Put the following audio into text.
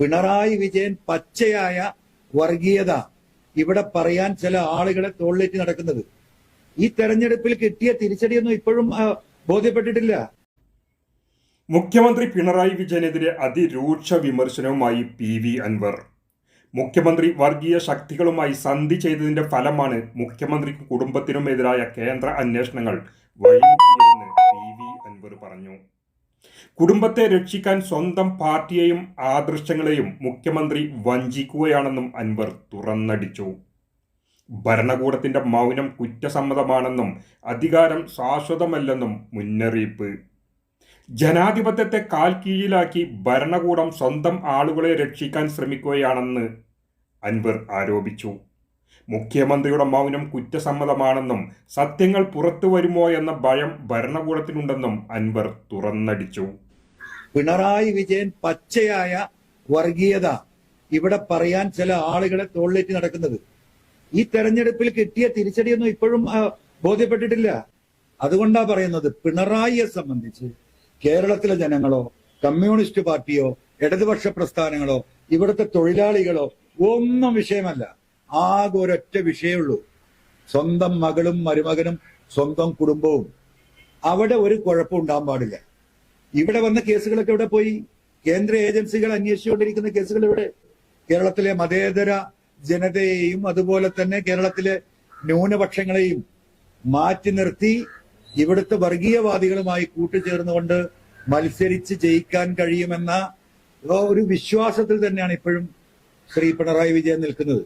പിണറായി വിജയൻ പച്ചയായ വർഗീയത. ഇവിടെ പറയാൻ ചില ആളുകളെ തോളിലേറ്റ് നടക്കുന്നത്. ഈ തെരഞ്ഞെടുപ്പിൽ കിട്ടിയ തിരിച്ചടിയൊന്നും ഇപ്പോഴും ബോധ്യപ്പെട്ടിട്ടില്ല. മുഖ്യമന്ത്രി പിണറായി വിജയനെതിരെ അതിരൂക്ഷ വിമർശനവുമായി പി വി അൻവർ. മുഖ്യമന്ത്രി വർഗീയ ശക്തികളുമായി സന്ധി ചെയ്തതിന്റെ ഫലമാണ് മുഖ്യമന്ത്രിക്കും കുടുംബത്തിനുമെതിരായ കേന്ദ്ര അന്വേഷണങ്ങൾ വഴിമുട്ടിയതെന്ന് പി വി അൻവർ പറഞ്ഞു. കുടുംബത്തെ രക്ഷിക്കാൻ സ്വന്തം പാർട്ടിയെയും ആദർശങ്ങളെയും മുഖ്യമന്ത്രി വഞ്ചിക്കുകയാണെന്നും അൻവർ തുറന്നടിച്ചു. ഭരണകൂടത്തിന്റെ മൗനം കുറ്റസമ്മതമാണെന്നും അധികാരം ശാശ്വതമല്ലെന്നും മുന്നറിയിപ്പ്. ജനാധിപത്യത്തെ കാൽ കീഴിലാക്കി ഭരണകൂടം സ്വന്തം ആളുകളെ രക്ഷിക്കാൻ ശ്രമിക്കുകയാണെന്ന് അൻവർ ആരോപിച്ചു. മുഖ്യമന്ത്രിയുടെ മൗനം കുറ്റസമ്മതമാണെന്നും സത്യങ്ങൾ പുറത്തു വരുമോ എന്ന ഭയം ഭരണകൂടത്തിനുണ്ടെന്നും അൻവർ തുറന്നടിച്ചു. പിണറായി വിജയൻ പച്ചയായ വർഗീയത ഇവിടെ പറയാൻ ചില ആളുകളെ തോളിലേറ്റ് നടക്കുന്നത്. ഈ തെരഞ്ഞെടുപ്പിൽ കിട്ടിയ തിരിച്ചടിയൊന്നും ഇപ്പോഴും ബോധ്യപ്പെട്ടിട്ടില്ല. അതുകൊണ്ടാ പറയുന്നത് പിണറായിയെ സംബന്ധിച്ച് കേരളത്തിലെ ജനങ്ങളോ കമ്മ്യൂണിസ്റ്റ് പാർട്ടിയോ ഇടതുപക്ഷ പ്രസ്ഥാനങ്ങളോ ഇവിടുത്തെ തൊഴിലാളികളോ ഒന്നും വിഷയമല്ല. ആകെ ഒരൊറ്റ വിഷയമുള്ളൂ. സ്വന്തം മകളും മരുമകനും സ്വന്തം കുടുംബവും. അവിടെ ഒരു കുഴപ്പം ഉണ്ടാകാൻ പാടില്ല. ഇവിടെ വന്ന കേസുകളൊക്കെ ഇവിടെ പോയി? കേന്ദ്ര ഏജൻസികൾ അന്വേഷിച്ചുകൊണ്ടിരിക്കുന്ന കേസുകൾ ഇവിടെ കേരളത്തിലെ മതേതര ജനതയെയും അതുപോലെ തന്നെ കേരളത്തിലെ ന്യൂനപക്ഷങ്ങളെയും മാറ്റി നിർത്തി ഇവിടുത്തെ വർഗീയവാദികളുമായി കൂട്ടുചേർന്നുകൊണ്ട് മത്സരിച്ച് ജയിക്കാൻ കഴിയുമെന്ന ഒരു വിശ്വാസത്തിൽ തന്നെയാണ് ഇപ്പോഴും ശ്രീ പിണറായി വിജയൻ നിൽക്കുന്നത്.